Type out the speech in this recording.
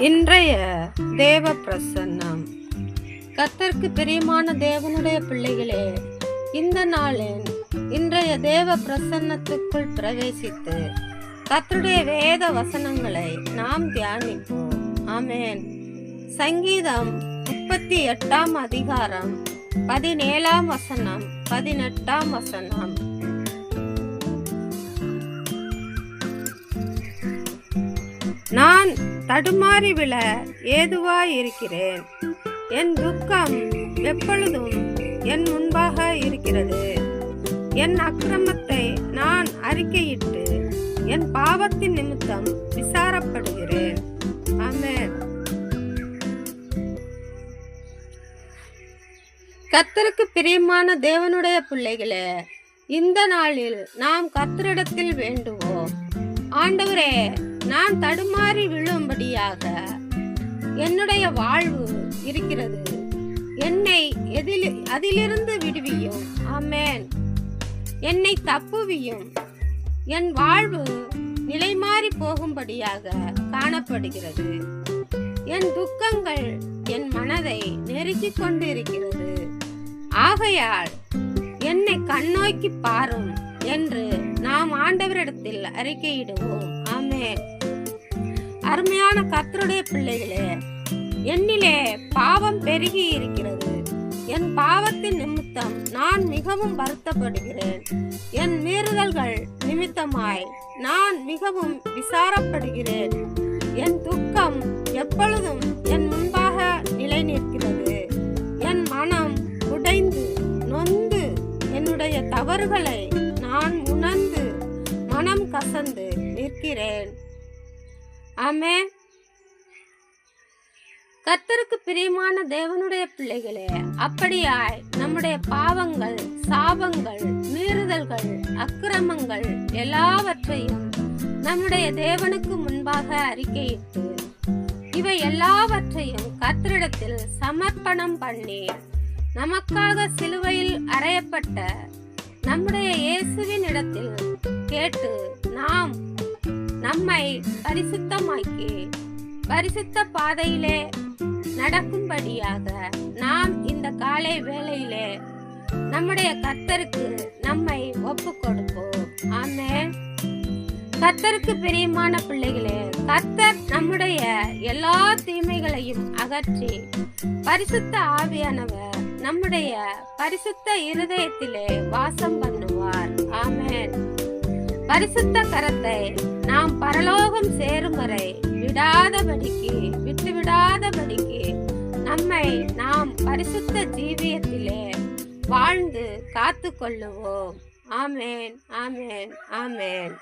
இன்றைய தேவ பிரசன்னம் கத்தர்க்கு பிரியமான தேவனுடைய பிள்ளைகளே இந்த நாளின் இன்றைய தேவ பிரசன்னத்துக்குள் பிரவேசித்து கத்தருடைய வேத வசனங்களை நாம் தியானிப்போம். ஆமேன். சங்கீதம் முப்பத்தி எட்டாம் அதிகாரம் பதினேழாம் வசனம் பதினெட்டாம் வசனம். தடுமாறி விழ ஏதுவாயிருக்கிறேன். என் துக்கம் எப்பொழுதும் என் முன்பாக இருக்கிறது. என் அக்கிரமத்தை நான் அறிக்கையிட்டு என் பாவத்தின் நிமித்தம் விசாரப்படுகிறேன். ஆமேன். கத்தருக்கு பிரியமான தேவனுடைய பிள்ளைகளே இந்த நாளில் நாம் கத்தரிடத்தில் வேண்டுவோம். ஆண்டவரே நான் தடுமாறி விழும்படியாக என்னுடைய வாழ்வு இருக்கிறது. என்னை எதில் அதிலிருந்து விடுவியும். ஆமேன். என்னை தப்புவியும். என் வாழ்வு நிலைமாறி போகும்படியாக காணப்படுகிறது. என் துக்கங்கள் என் மனதை நெருக்கிக் கொண்டிருக்கிறது. ஆகையால் என்னை கண்ணோக்கி பாரும் என்று நாம் ஆண்டவரிடத்தில் அறிக்கையிடுவோம். ஆமேன். அருமையான கர்த்தருடைய பிள்ளைகளே என்னிலே பாவம் பெருகி இருக்கிறது. என் பாவத்தின் நிமித்தம் நான் மிகவும் வருத்தப்படுகிறேன். என் மீறுதல்கள் நிமித்தமாய் நான் மிகவும் விசாரப்படுகிறேன். என் துக்கம் எப்பொழுதும் என் முன்பாக நிலை நிற்கிறது என் மனம் உடைந்து நொந்து என்னுடைய தவறுகளை நான் உணர்ந்து மனம் கசந்து நிற்கிறேன். ஆமே கத்தருக்கு பிரியமான தேவனுடைய பிள்ளைகளே அப்படியாய் நம்முடைய பாவங்கள் சாபங்கள் மீறுதல்கள் அக்கிரமங்கள் எல்லாவற்றையும் நம்முடைய தேவனுக்கு முன்பாக அறிக்கையிட்டு இவை எல்லாவற்றையும் கத்திரிடத்தில் சமர்ப்பணம் பண்ணி நமக்காக சிலுவையில் அறையப்பட்ட நம்முடைய இயேசுவின் இடத்தில் கேட்டு நாம் நம்மை பரிசுத்தமாக்கி பரிசுத்த பாதையிலே நடக்கும்படியாக நாம் இந்த காலை வேளையிலே நம்முடைய கர்த்தருக்கு நம்மை ஒப்பு கொடுப்போம் ஆமே கர்த்தருக்கு பிரியமான பிள்ளைகளே கர்த்தர் நம்முடைய எல்லா தீமைகளையும் அகற்றி பரிசுத்த ஆவியானவர் நம்முடைய பரிசுத்த இருதயத்திலே வாசம் பண்ணுவார். ஆமேன். பரிசுத்த கரத்தை பரலோகம் சேரும் வரை விடாதபடிக்கு விட்டு விடாதபடிக்கு நம்மை நாம் பரிசுத்த ஜீவியத்திலே வாழ்ந்து காத்து கொள்ளுவோம் ஆமேன் ஆமேன் ஆமேன்.